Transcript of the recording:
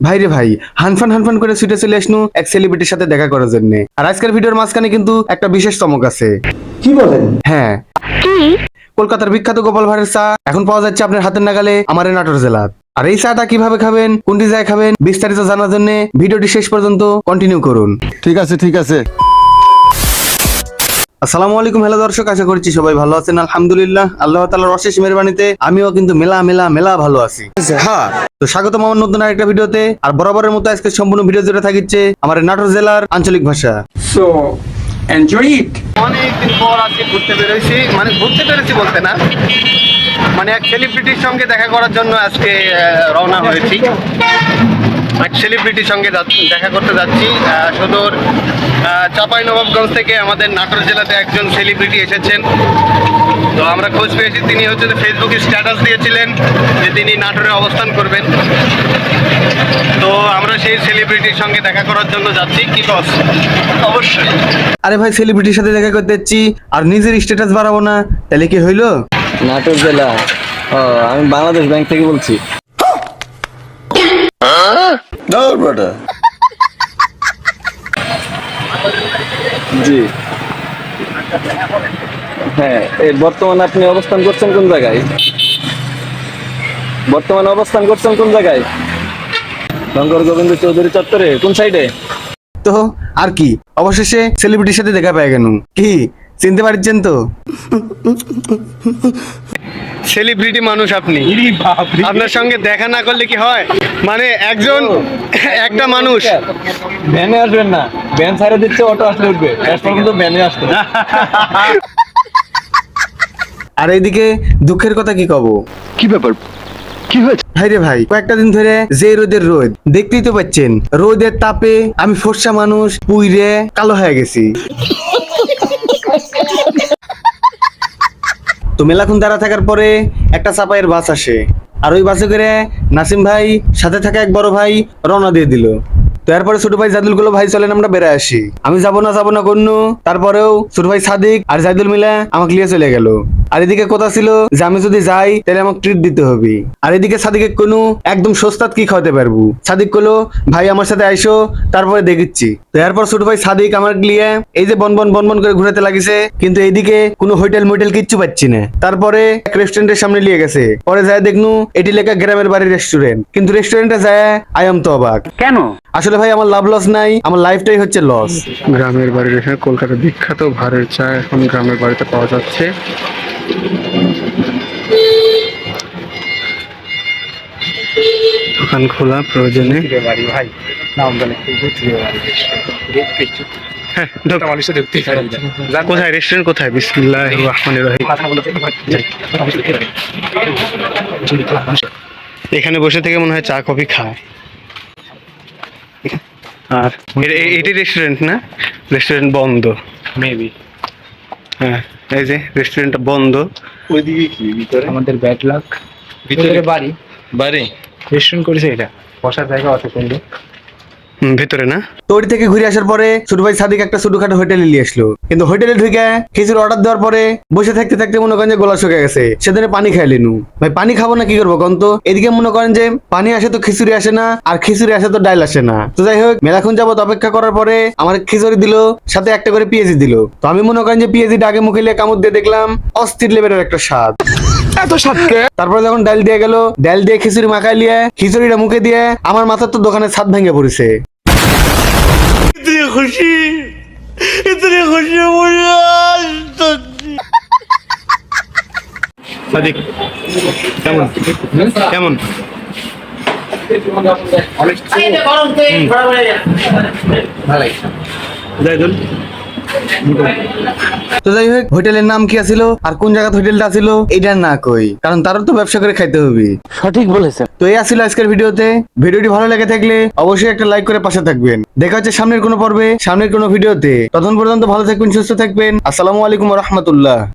ভাই রে ভাই হানফান হানফান করে ছুটে চলে আসনু এক সেলিব্রিটির সাথে দেখা করার জন্য। আর আজকের ভিডিওর মাঝখানে কিন্তু একটা বিশেষ চমক আছে। কি বলেন? হ্যাঁ। কলকাতার বিখ্যাত গোপাল ভাঁড়ের চা এখন পাওয়া যাচ্ছে আপনার হাতের নাগালে আমার এই নাটোর জেলার। আর এই চাটা কীভাবে খাবেন কোনটি জায়গায় খাবেন বিস্তারিত জানার জন্য ভিডিওটি শেষ পর্যন্ত কন্টিনিউ করুন। ঠিক আছে ঠিক আছে। আসসালামু আলাইকুম হ্যালো দর্শক আশা করছি সবাই ভালো আছেন। আলহামদুলিল্লাহ আল্লাহ তাআলার অশেষ মেহরবানিতে আমিও কিন্তু মেলা মেলা মেলা ভালো আছি। হ্যাঁ তো স্বাগতম আমার নতুন আরেকটা ভিডিওতে। আর বরাবরের মতো আজকে সম্পূর্ণ ভিডিও জুড়ে থাকিচ্ছে আমার নাটোর জেলার আঞ্চলিক ভাষা। সো এনজয় ইট অনেকদিন পর আজকে ঘুরতে বেরোইছি। মানে ঘুরতে পেরেছি বলতে না। মানে এক সেলিব্রিটির সঙ্গে দেখা করার জন্য আজকে আহ, রওনা হয়েছি। এক সেলিব্রিটির সঙ্গে যাচ্ছি- দেখা করতে যাচ্ছি। সদর চাপাই নবাবগঞ্জ থেকে আমাদের নাটোর জেলাতে একজন সেলিব্রিটি এসেছেন। তো আমরা খোঁজ পেয়েছি তিনি হচ্ছে যে ফেসবুকে স্ট্যাটাস দিয়েছিলেন যে তিনি নাটোরে অবস্থান করবেন। তো আমরা সেই সেলিব্রিটির সঙ্গে দেখা করার জন্য যাচ্ছি। কি কস অবশ্যই। আরে ভাই সেলিব্রিটির সাথে দেখা করতে যাচ্ছি আর নিজের স্ট্যাটাস বাড়াবো না তাহলে কি হইল? নাটোর জেলা ও আমি বাংলাদেশ ব্যাংক থেকে বলছি। জি। হ্যাঁ এই বর্তমানে আপনি অবস্থান করছেন কোন জায়গায়? বর্তমানে অবস্থান করছেন কোন জায়গায়? শঙ্কর গোবিন্দ চৌধুরী চত্বরে কোন সাইডে তো আর কি? অবশেষে সেলিব্রিটির সাথে দেখা পেয়ে গেল কি? চিনতে পারছেন তো? সেলিব্রিটি মানুষ আপনি। আপনার সঙ্গে দেখা না করলে কি হয়? মানে একজন একটা মানুষ। ভ্যানে আসবেন না। ভ্যান ছাড়ে দিচ্ছে অটো আসলে উঠবে। শেষ পর্যন্ত ভ্যানে আসবে। আর এইদিকে দুঃখের কথা কি কব? কি ব্যাপার? কি হয়েছে? ভাই রে ভাই কয়েকটা দিন ধরে যে রোদের রোদ দেখতেই তো পাচ্ছেন। রোদের তাপে আমি ফর্সা মানুষ পুইরে কালো হয়ে গেছি। তো মেলাক্ষণ দাঁড়া থাকার পরে একটা চাপাইয়ের বাস আসে। আর ওই বাসে করে নাসিম ভাই সাথে থাকা এক বড় ভাই রওনা দিয়ে দিল। তো এরপরে ছোট ভাই জাদুলগুলো ভাই চলেন আমরা বেড়ে আসি। আমি যাব না যাব না কন্যু তারপরেও ছোট ভাই সাদিক আর জাইদুল মিলে আমাকে নিয়ে চলে গেল। আর এদিকে কথা ছিল যে আমি যদি যাই তাহলে আমাকে ট্রিট দিতে হবে। আর এদিকে সাদিকে কোনো একদম সস্তাত কি খাওয়াতে পারব? সাদিক কলো ভাই আমার সাথে আইসো তারপরে দেখিচ্ছি তো এরপর ছোট ভাই সাদিক আমার নিয়ে এই যে বন বন বন বন করে ঘুরাতে লাগিছে কিন্তু এইদিকে কোনো হোটেল মোটেল কিচ্ছু পাচ্ছি না। তারপরে এক রেস্টুরেন্টের সামনে নিয়ে গেছে। পরে যায় দেখনু এটি লেখা গ্রামের বাড়ির রেস্টুরেন্ট কিন্তু রেস্টুরেন্টে যায় আয়াম তো অবাক। কেন? আসলে ভাই, আমার লাভ লস নাই, আমার লাইফটাই হচ্ছে লস গ্রামের বাড়ির এখানে কলকাতার বিখ্যাত ভারের চা এখন গ্রামের বাড়িতে পাওয়া যাচ্ছে। দোকান খোলা প্রয়োজনে। হ্যাঁ। কোথায়? রেস্টুরেন্ট কোথায়? বিসমিল্লাহ রহমানির রহিম। এখানে বসে থেকে মনে হয় চা, কফি খায়। আর এটি রেস্টুরেন্ট না? রেস্টুরেন্ট বন্ধ। মেবি হ্যাঁ এই যে রেস্টুরেন্টটা বন্ধ। ওইদিকে কি ভিতরে? আমাদের ব্যাড লাক ভিতরে বাড়ি। বাড়ি? রেস্টুরেন্ট করেছে এটা। বসার জায়গা অত সুন্দর ভেতরে না? তো ওটি থেকে ঘুরে আসার পরে ছোট ভাই সাদিক একটা ছোটখাটো হোটেলে নিয়ে আসলো। কিন্তু হোটেলে ঢুকে খিচুড়ি অর্ডার দেওয়ার পরে বসে থাকতে থাকতে মনে করেন যে গলা শুকে গেছে। সেদিনে পানি খাইলিনু ভাই পানি খাব না কি করব কন তো? এদিকে মনে করেন যে পানি আসে তো খিচুড়ি আসে না আর খিচুড়ি আসে তো ডাইল আসে না। তো যাই হোক মেলাক্ষণ যাবত অপেক্ষা করার পরে আমার খিচুড়ি দিল সাথে একটা করে পিএজি দিল। তো আমি মনে করেন যে পিএজিটা আগে মুখে লিয়ে কামড় দিয়ে দেখলাম অস্থির লেভেলের একটা স্বাদ। এত সাতকে তারপরে যখন ডাল দিয়ে গেল ডাল দিয়ে খিচুড়ি মাখাই লিয়ে খিচুড়িটা মুখে দিয়ে আমার মাথার তো দোকানের ছাদ ভেঙে পড়েছে। সাদিক কেমন? কেমন? জাইদুল তো যাই হোক হোটেলের নাম কি আছিল? আর কোন জায়গাতে হোটেলটা আসিল এটা না কই কারণ তারও তো ব্যবসা করে খাইতে হবে। সঠিক বলেছেন। তো এই আসিল আজকের ভিডিওতে। ভিডিওটি ভালো লেগে থাকলে অবশ্যই একটা লাইক করে পাশে থাকবেন। দেখা হচ্ছে সামনের কোনো পর্বে সামনের কোনো ভিডিওতে। তখন পর্যন্ত ভালো থাকবেন সুস্থ থাকবেন। আসসালামু আলাইকুম রহমতুল্লাহ।